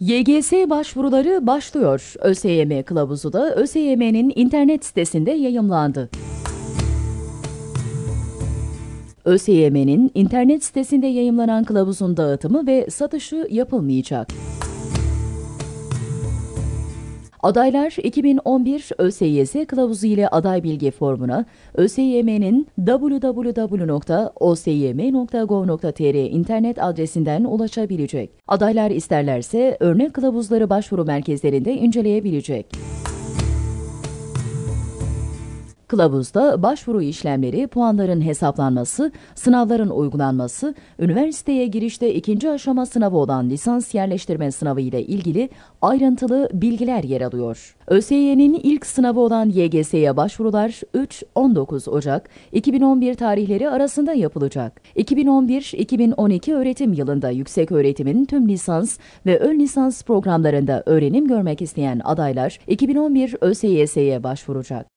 YGS başvuruları başlıyor. ÖSYM kılavuzu da ÖSYM'nin internet sitesinde yayımlandı. ÖSYM'nin internet sitesinde yayımlanan kılavuzun dağıtımı ve satışı yapılmayacak. Adaylar 2011 ÖSYS kılavuzu ile aday bilgi formuna ÖSYM'nin www.osym.gov.tr internet adresinden ulaşabilecek. Adaylar isterlerse örnek kılavuzları başvuru merkezlerinde inceleyebilecek. Kılavuzda başvuru işlemleri, puanların hesaplanması, sınavların uygulanması, üniversiteye girişte ikinci aşama sınavı olan lisans yerleştirme sınavı ile ilgili ayrıntılı bilgiler yer alıyor. ÖSY'nin ilk sınavı olan YGS'ye başvurular 3-19 Ocak 2011 tarihleri arasında yapılacak. 2011-2012 öğretim yılında yüksek öğretimin tüm lisans ve ön lisans programlarında öğrenim görmek isteyen adaylar 2011 ÖSYS'ye başvuracak.